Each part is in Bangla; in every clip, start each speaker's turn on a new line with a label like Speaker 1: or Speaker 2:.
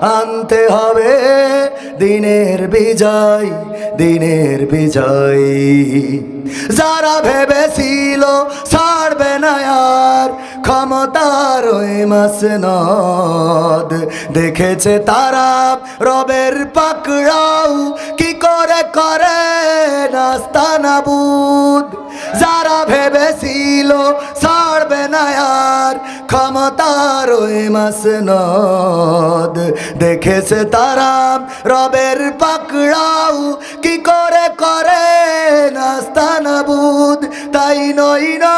Speaker 1: আনতে হবে। দিনের বিজয় দিনের বিজয়। যারা ভেবেছিল ছাড়বে না আর ক্ষমতার ওই মাস নদ। দেখেছে তারা রবের পাকড়াও কি করে করে? নাস্তা নাবুদ। যারা ভেবেছিল ক্ষমতার ওই মাসনদ। দেখেছে তারা রবের পাকড়াও। কি করে করে নাস্তা নাবুদ তাই নই নয়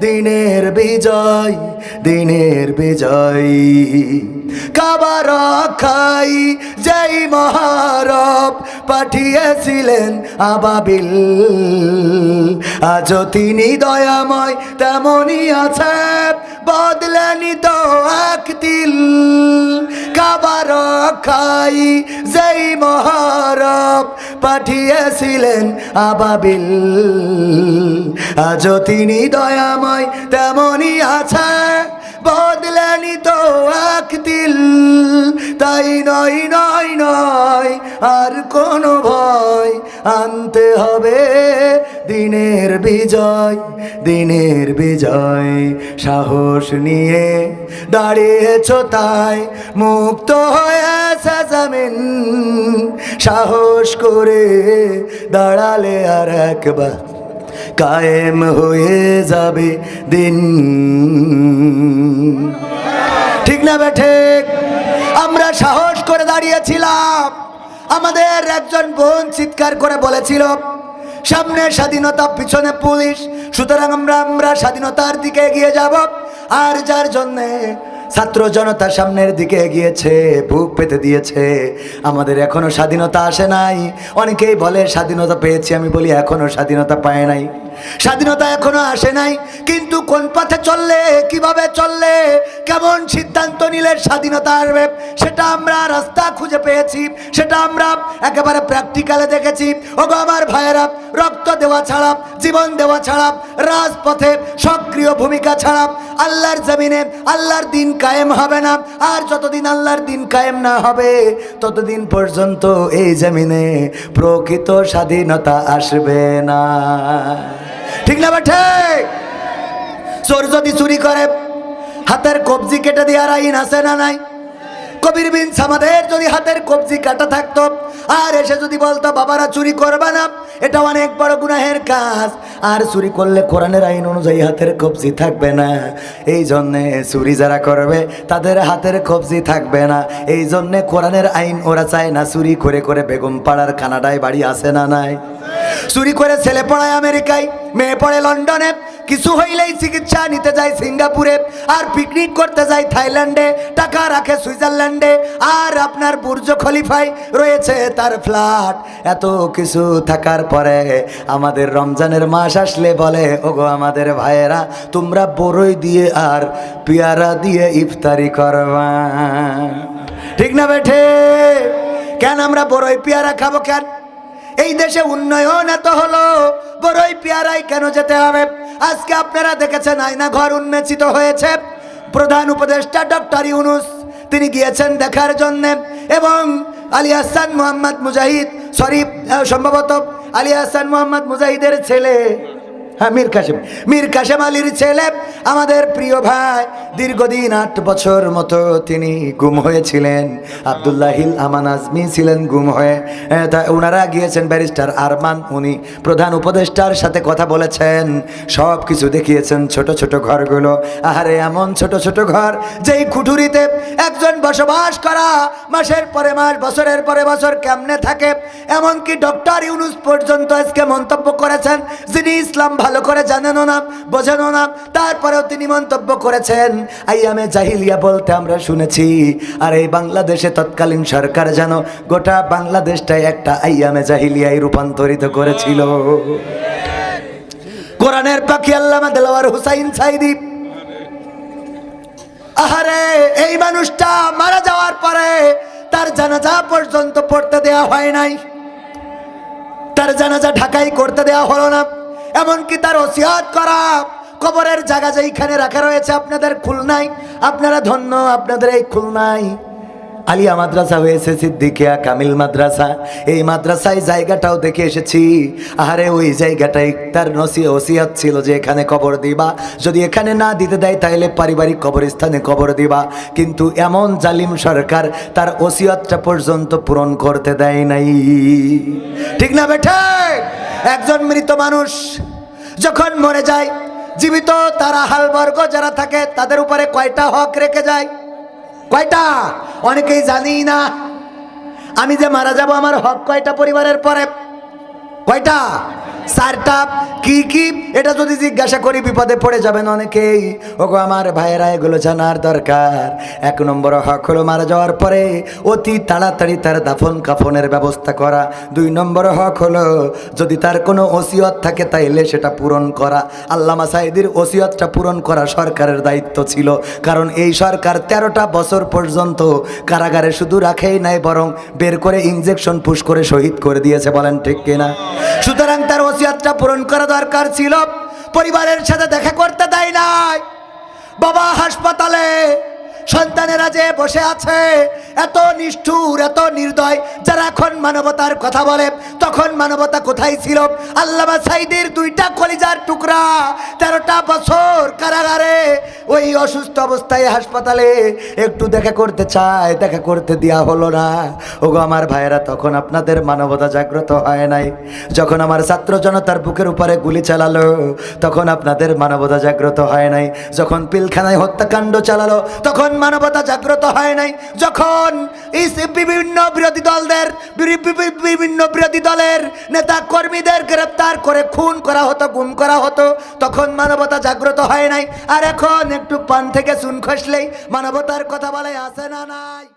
Speaker 1: দিনের বিজয় দিনের বিজয়। কাবার খাই যেই মহারব পাঠিয়েছিলেন আবাবিল। আজ তিনি দয়াময় তেমনই আছে, বদলেনি তো এক দিল কাবার খাই যেই মহারব পাঠিয়েছিলেন আবাবিল। আজ তিনি দয়াময় তেমনই আছে। বদলেনি তো এক দিল তাই নয় নয় নয়, আর কোনো ভয় আনতে হবে। দিনের বিজয় দিনের বিজয়, সাহস নিয়ে দাঁড়িয়েছ তাই মুক্ত হয়েছে জমিন। সাহস করে দাঁড়ালে আর একবার কায়েম হয়ে যাবে দিন। ঠিক না বেঠে আমরা সাহস করে দাঁড়িয়েছিলাম। আমাদের একজন বোন চিৎকার করে বলেছিল, সামনে স্বাধীনতা, পিছনে পুলিশ। সুতরাং আমরা আমরা স্বাধীনতার দিকে এগিয়ে যাব। আর যার জন্যে ছাত্র জনতা সামনের দিকে এগিয়েছে বুক পেতে দিয়েছে। আমাদের এখনও স্বাধীনতা আসে নাই। অনেকেই বলে, স্বাধীনতা পেয়েছি আমি বলি, এখনও স্বাধীনতা পায় নাই। স্বাধীনতা এখনও আসে নাই, কিন্তু কোন পথে চললে, কীভাবে চললে, কেমন সিদ্ধান্ত নিলে স্বাধীনতা আসবে, সেটা আমরা রাস্তা খুঁজে পেয়েছি, সেটা আমরা একেবারে প্র্যাকটিক্যালে দেখেছি। ওগো আমার ভাইয়েরা, রক্ত দেওয়া ছাড়া, জীবন দেওয়া ছাড়া, রাজপথে সক্রিয় ভূমিকা ছাড়া, আল্লাহর জমিনে আল্লাহর দিন কায়েম হবে না, আর যতদিন আল্লাহর দিন কায়েম না হবে, ততদিন পর্যন্ত এই জমিনে প্রকৃত স্বাধীনতা আসবে না। ঠিক না বেঠে চোর যদি চুরি করে, হাতের কবজি কেটে দেওয়ার আইন আছে না নাই? কবির বিন সামাদের যদি হাতের কবজি কাটা থাকতো, আর এসে যদি বলতো, বাবারা, চুরি করবে না, এটা অনেক বড় গুনাহের কাজ। আর চুরি করলে কোরআনের আইন অনুযায়ী হাতের কবজি থাকবে না। এই জন্যে চুরি যারা করবে, তাদের হাতের কবজি থাকবে না। এই জন্যে কোরআনের আইন ওরা চায় না চুরি করে করে বেগম পাড়ার কানাডায় বাড়ি আসে না নাই? চুরি করে ছেলে পড়ায় আমেরিকায়, মেয়ে পড়ে লন্ডনে। কিছু হইলেই চিকিৎসা নিতে যায় সিঙ্গাপুরে, আর পিকনিক করতে যায় থাইল্যান্ডে, টাকা রাখে সুইজারল্যান্ডে। আর আপনার বুর্জ খলিফায় রয়েছে তার ফ্ল্যাট। এত কিছু থাকার পরে আমাদের রমজানের মাস আসলে বলে, ওগো আমাদের ভাইয়েরা, তোমরা বড়ই দিয়ে আর পেয়ারা দিয়ে ইফতারি করবা। ঠিক না বেঠে? কেন আমরা বড়ই পেয়ারা খাব কেন? এই দেশে উন্নয়ন এত হলো, বড়ই পেয়ারাই কেন যেতে হবে? আজকে আপনারা দেখেছেন আয়না ঘর উন্মেচিত হয়েছে। প্রধান উপদেষ্টা ডক্টর ইউনুস, তিনি গিয়েছেন দেখার জন্যে এবং আলী হাসান মোহাম্মদ মুজাহিদ শরীফ সম্ভবত আলী হাসান মোহাম্মদ মুজাহিদের ছেলে। হ্যাঁ মীর কাসেম মীর কাসেম আলীর ছেলে আমাদের প্রিয় ভাই, দীর্ঘদিন আট বছর মতো তিনি গুম হয়েছিলেন। আবদুল্লাহিল আমান আজমি ছিলেন গুম হয়ে। তা ওনারা গিয়েছেন ব্যারিস্টার আরমান। উনি প্রধান উপদেষ্টার সাথে কথা বলেছেন। সব কিছু দেখিয়েছেন ছোট ছোট ঘরগুলো। আহারে, এমন ছোট ছোট ঘর যেই কুঠুরিতে একজন বসবাস করা মাসের পরে মাস, বছরের পরে বছর কেমনে থাকে? এমনকি ডক্টর ইউনুস পর্যন্ত আজকে মন্তব্য করেছেন যিনি ইসলাম ভালো করে জানেনও না, বোঝেনও না। তারপরেও তিনি মন্তব্য করেছেন, আইয়ামে জাহিলিয়া বলতে আমরা শুনেছি, আর এই বাংলাদেশে তৎকালীন সরকার যেন গোটা বাংলাদেশটাই একটা আইয়ামে জাহিলিয়ায় রূপান্তরিত করেছিল। কোরআনের পাখি আল্লামা দেলাওয়ার হুসাইন সাইদি। আহারে, এই মানুষটা মারা যাওয়ার পরে তার জানাজা পর্যন্ত পড়তে দেয়া হয় নাই। তার জানাজা ঢাকাই করতে দেওয়া হলো না। এমনকি তার ওসিয়াত করা কবরের জায়গা যেইখানে রাখা রয়েছে আপনাদের খুলনায়। আপনারা ধন্য, আপনাদের এই খুলনায়। আলিয়া মাদ্রাসা হয়েছে, সিদ্দিকিয়া, কামিল মাদ্রাসা। এই মাদ্রাসায় জায়গাটাও দেখে এসেছি। আহারে, ওই জায়গাটাই তার নসি ওসিয়াত ছিল যে এখানে কবর দিবা। যদি এখানে না দিতে দেয়, তাহলে পারিবারিক কবরস্থানে কবর দিবা। কিন্তু এমন জালিম সরকার তার ওসিয়াতটা পর্যন্ত পূরণ করতে দেয় নাই। ঠিক না বেঠে? একজন মৃত মানুষ যখন মরে যায়, জীবিত তারা হালবর্গ যারা থাকে তাদের উপরে কয়টা হক রেখে যায়? কয়টা? অনেকেই জানি না। আমি যে মারা যাব আমার হক কয়টা পরিবারের পরে? কয়টা? চারটা। কি কি? এটা যদি জিজ্ঞাসা করি, বিপদে পড়ে যাবেন অনেকেই। ওগো আমার ভাইয়েরা, এগুলো জানার দরকার। এক নম্বর হক হলো মারা যাওয়ার পরে অতি তাড়াতাড়ি তার দাফন কাফনের ব্যবস্থা করা। দুই নম্বর হক হলো, যদি তার কোনো ওসিয়ত থাকে, তাইলে সেটা পূরণ করা। আল্লামা সাইদির ওসিয়তটা পূরণ করা সরকারের দায়িত্ব ছিল। কারণ এই সরকার তেরোটা বছর পর্যন্ত কারাগারে শুধু রাখেই নাই, বরং বের করে ইঞ্জেকশন পুশ করে শহীদ করে দিয়েছে, বলেন ঠিক কিনা? সুতরাং তার ওসিয়াতটা পূরণ করা দরকার ছিল। পরিবারের সাথে দেখা করতে দেয় নাই। বাবা হাসপাতালে সন্তানেরা যে বসে আছে এত নিষ্ঠুর, এত নির্দয়, যারা এখন মানবতার কথা বলে, তখন মানবতা কোথায় ছিল? আল্লামা সাইদের দুইটা কলিজার টুকরা, তেরোটা বছর কারাগারে, ওই অসুস্থ অবস্থায় হাসপাতালে একটু দেখা করতে চায়, দেখা করতে দেওয়া হলো না। ওগো আমার ভাইয়েরা, তখন আপনাদের মানবতা জাগ্রত হয় নাই। যখন আমার ছাত্র জনতার বুকের উপরে গুলি চালালো, তখন আপনাদের মানবতা জাগ্রত হয় নাই। যখন পিলখানায় হত্যাকাণ্ড চালালো, তখন মানবতা জাগ্রত হয় নাই। যখন এই বিভিন্ন বিরোধী দলদের বিভিন্ন বিরোধী দলের নেতা কর্মীদের গ্রেপ্তার করে খুন করা হতো, গুম করা হতো, তখন মানবতা জাগ্রত হয় নাই। আর এখন একটু পান থেকে চুন খসলেই মানবতার কথা বলে, আসে না নাই?